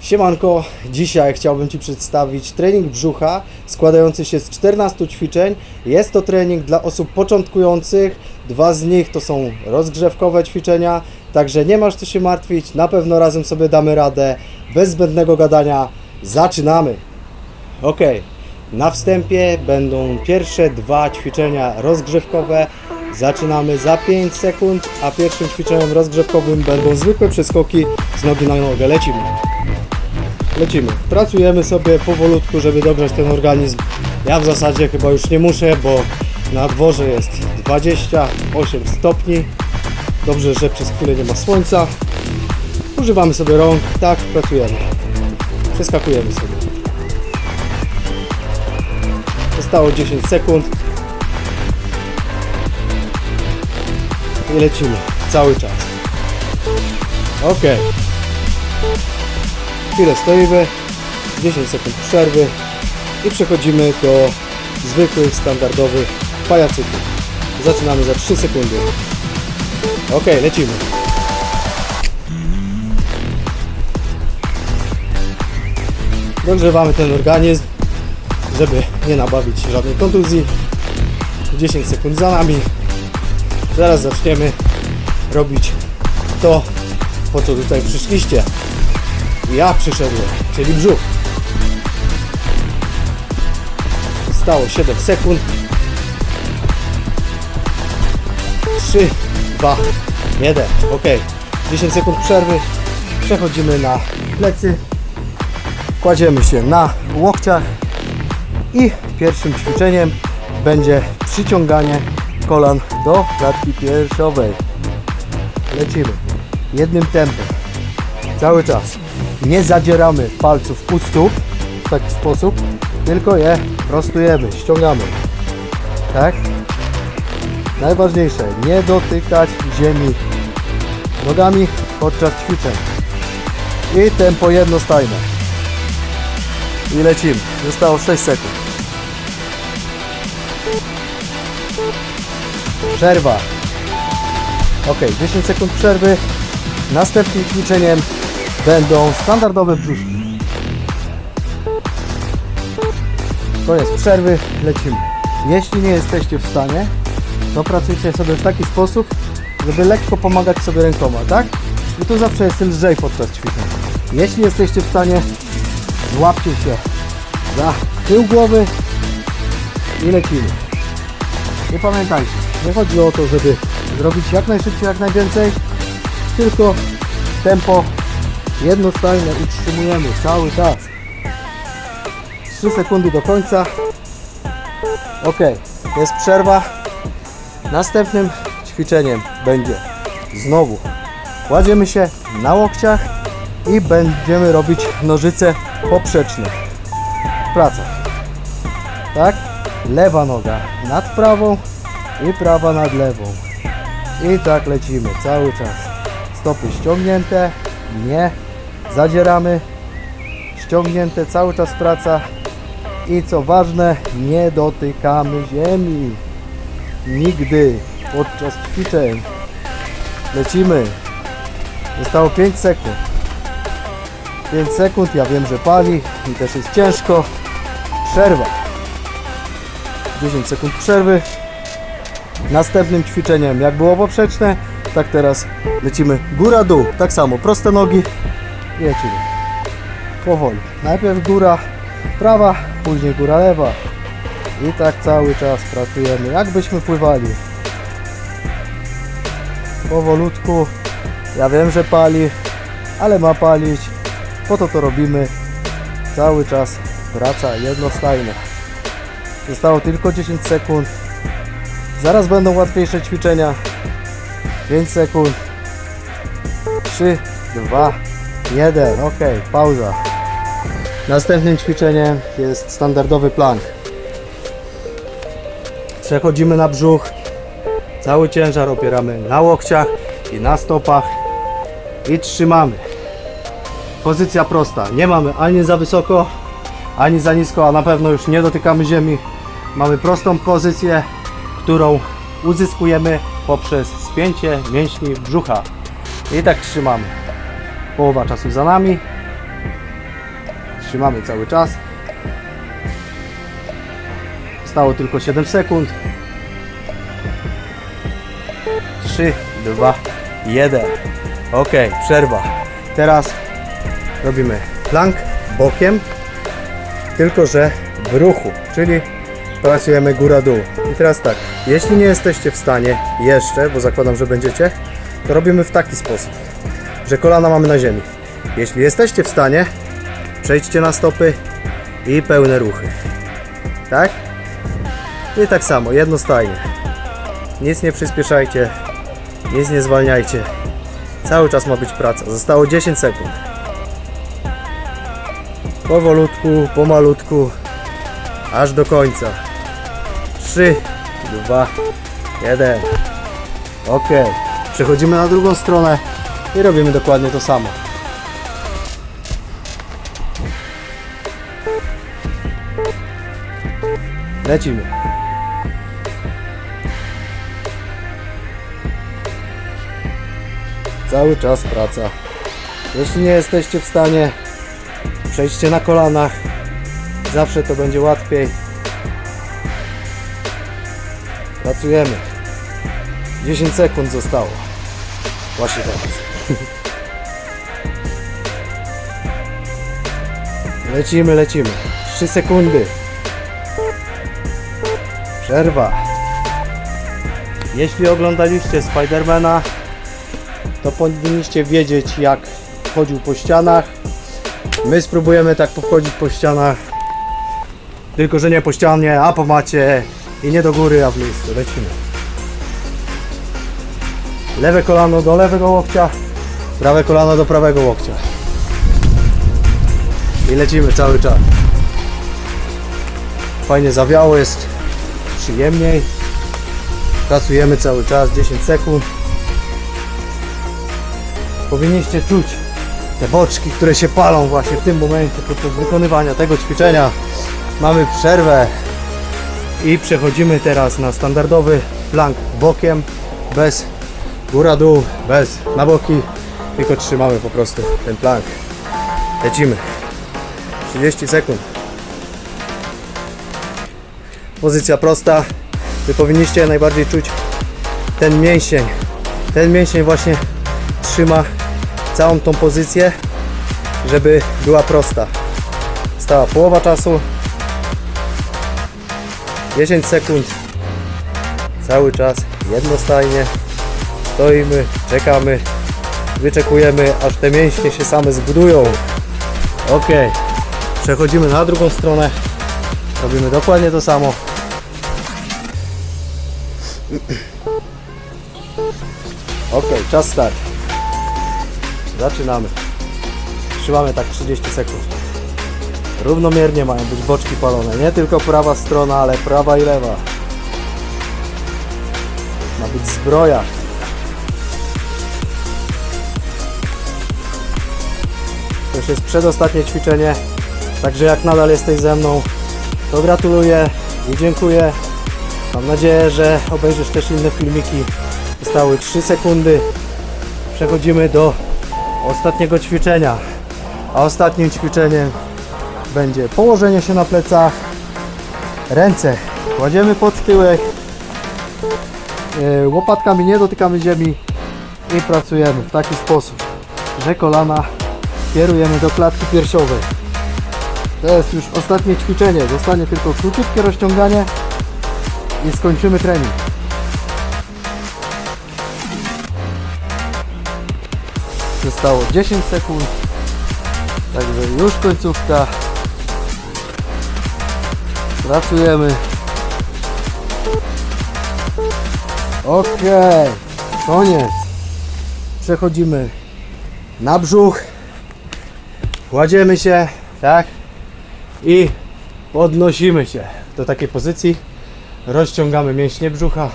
Siemanko, dzisiaj chciałbym Ci przedstawić trening brzucha składający się z 14 ćwiczeń. Jest to trening dla osób początkujących, dwa z nich to są rozgrzewkowe ćwiczenia, także nie masz co się martwić, na pewno razem sobie damy radę. Bez zbędnego gadania, zaczynamy! Ok, na wstępie będą pierwsze dwa ćwiczenia rozgrzewkowe. Zaczynamy za 5 sekund, a pierwszym ćwiczeniem rozgrzewkowym będą zwykłe przeskoki z nogi na nogę. Lecimy. Lecimy. Pracujemy sobie powolutku, żeby dogrzać ten organizm. Ja w zasadzie chyba już nie muszę, bo na dworze jest 28 stopni. Dobrze, że przez chwilę nie ma słońca. Używamy sobie rąk, tak, pracujemy. Przeskakujemy sobie. Zostało 10 sekund. I lecimy cały czas. Ok. Chwilę stoimy, 10 sekund przerwy i przechodzimy do zwykłych, standardowych pajacyków. Zaczynamy za 3 sekundy. Ok, lecimy. Dogrzewamy ten organizm, żeby nie nabawić żadnej kontuzji. 10 sekund za nami. Zaraz zaczniemy robić to, po co tutaj przyszliście. Ja przyszedłem, czyli brzuch. Zostało 7 sekund. 3, 2, 1. Ok. 10 sekund przerwy. Przechodzimy na plecy. Kładziemy się na łokciach i pierwszym ćwiczeniem będzie przyciąganie kolan do klatki piersiowej. Lecimy jednym tempem, cały czas. Nie zadzieramy palców u stóp w taki sposób, tylko je prostujemy, ściągamy. Tak? Najważniejsze, nie dotykać ziemi nogami podczas ćwiczeń. I tempo jednostajne. I lecimy. Zostało 6 sekund. Przerwa. Ok, 10 sekund przerwy. Następnym ćwiczeniem będą standardowe brzuszki. Koniec przerwy, lecimy. Jeśli nie jesteście w stanie, to pracujcie sobie w taki sposób, żeby lekko pomagać sobie rękoma, tak? I to zawsze jest lżej podczas ćwiczeń. Jeśli jesteście w stanie, złapcie się za tył głowy i lecimy. I pamiętajcie, nie chodzi o to, żeby zrobić jak najszybciej, jak najwięcej, tylko tempo jednostajne utrzymujemy cały czas. 3 sekundy do końca. Ok, jest przerwa. Następnym ćwiczeniem będzie znowu kładziemy się na łokciach i będziemy robić nożyce poprzeczne. Praca. Tak? Lewa noga nad prawą i prawa nad lewą. I tak lecimy cały czas. Stopy ściągnięte, nie zadzieramy. Ściągnięte, cały czas praca. I co ważne, nie dotykamy ziemi. Nigdy podczas ćwiczeń. Lecimy. Zostało 5 sekund. 5 sekund, ja wiem, że pali i też jest ciężko. Przerwa. 10 sekund przerwy. Następnym ćwiczeniem, jak było poprzeczne, tak teraz lecimy góra-dół. Tak samo, proste nogi lecimy. Powoli. Najpierw góra prawa, później góra lewa. I tak cały czas pracujemy, jakbyśmy pływali. Powolutku. Ja wiem, że pali, ale ma palić. Po to to robimy. Cały czas praca jednostajna. Zostało tylko 10 sekund. Zaraz będą łatwiejsze ćwiczenia. 5 sekund. 3, 2, 1. Ok, pauza. Następnym ćwiczeniem jest standardowy plank. Przechodzimy na brzuch. Cały ciężar opieramy na łokciach i na stopach. I trzymamy. Pozycja prosta. Nie mamy ani za wysoko, ani za nisko, a na pewno już nie dotykamy ziemi. Mamy prostą pozycję, którą uzyskujemy poprzez spięcie mięśni brzucha. I tak trzymamy. Połowa czasu za nami. Trzymamy cały czas. Stało tylko 7 sekund. 3, 2, 1. Ok, przerwa. Teraz robimy plank bokiem, tylko że w ruchu, czyli pracujemy góra-dół. I teraz tak, jeśli nie jesteście w stanie jeszcze, bo zakładam, że będziecie, to robimy w taki sposób, że kolana mamy na ziemi. Jeśli jesteście w stanie, przejdźcie na stopy i pełne ruchy. Tak? I tak samo, jednostajnie. Nic nie przyspieszajcie, nic nie zwalniajcie. Cały czas ma być praca. Zostało 10 sekund. Powolutku, pomalutku, aż do końca. 3, 2, 1. Ok. Przechodzimy na drugą stronę i robimy dokładnie to samo. Lecimy. Cały czas praca. Jeśli nie jesteście w stanie, przejdźcie na kolanach. Zawsze to będzie łatwiej. Pracujemy. 10 sekund zostało. Właśnie teraz. Lecimy, lecimy. 3 sekundy. Przerwa. Jeśli oglądaliście Spidermana, to powinniście wiedzieć jak chodził po ścianach. My spróbujemy tak pochodzić po ścianach. Tylko, że nie po ścianie, a po macie i nie do góry, a w miejscu. Lecimy. Lewe kolano do lewego łokcia, prawe kolano do prawego łokcia. I lecimy cały czas. Fajnie zawiało jest, przyjemniej. Pracujemy cały czas, 10 sekund. Powinniście czuć te boczki, które się palą właśnie w tym momencie podczas wykonywania tego ćwiczenia. Mamy przerwę i przechodzimy teraz na standardowy plank bokiem, bez góra-dół, bez na boki, tylko trzymamy po prostu ten plank. Lecimy. 30 sekund. Pozycja prosta. Wy powinniście najbardziej czuć ten mięsień. Ten mięsień właśnie trzyma całą tą pozycję, żeby była prosta. Stała połowa czasu. 10 sekund. Cały czas jednostajnie. Stoimy, czekamy, wyczekujemy, aż te mięśnie się same zbudują. Ok. Przechodzimy na drugą stronę. Robimy dokładnie to samo. Ok, czas start. Zaczynamy. Trzymamy tak 30 sekund. Równomiernie mają być boczki palone. Nie tylko prawa strona, ale prawa i lewa. Ma być zbroja. Już jest przedostatnie ćwiczenie. Także jak nadal jesteś ze mną, to gratuluję i dziękuję. Mam nadzieję, że obejrzysz też inne filmiki. Zostały 3 sekundy. Przechodzimy do ostatniego ćwiczenia. A ostatnim ćwiczeniem będzie położenie się na plecach. Ręce kładziemy pod tyłek. E, Łopatkami nie dotykamy ziemi i pracujemy w taki sposób, że kolana kierujemy do klatki piersiowej. To jest już ostatnie ćwiczenie. Zostanie tylko króciutkie rozciąganie i skończymy trening. Zostało 10 sekund. Także już końcówka. Pracujemy. Ok, koniec. Przechodzimy na brzuch. Kładziemy się, tak? I podnosimy się do takiej pozycji. Rozciągamy mięśnie brzucha.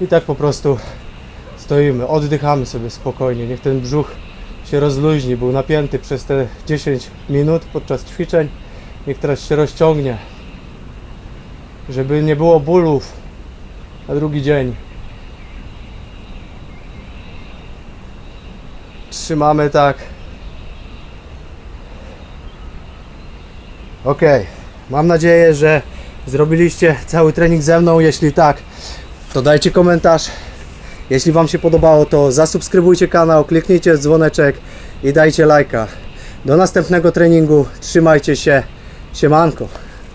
I tak po prostu stoimy, oddychamy sobie spokojnie. Niech ten brzuch się rozluźni. Był napięty przez te 10 minut podczas ćwiczeń. Niech teraz się rozciągnie. Żeby nie było bólów na drugi dzień. Trzymamy tak. Okej, mam nadzieję, że zrobiliście cały trening ze mną. Jeśli tak, to dajcie komentarz. Jeśli Wam się podobało, to zasubskrybujcie kanał, kliknijcie dzwoneczek i dajcie lajka. Do następnego treningu. Trzymajcie się. Siemanko.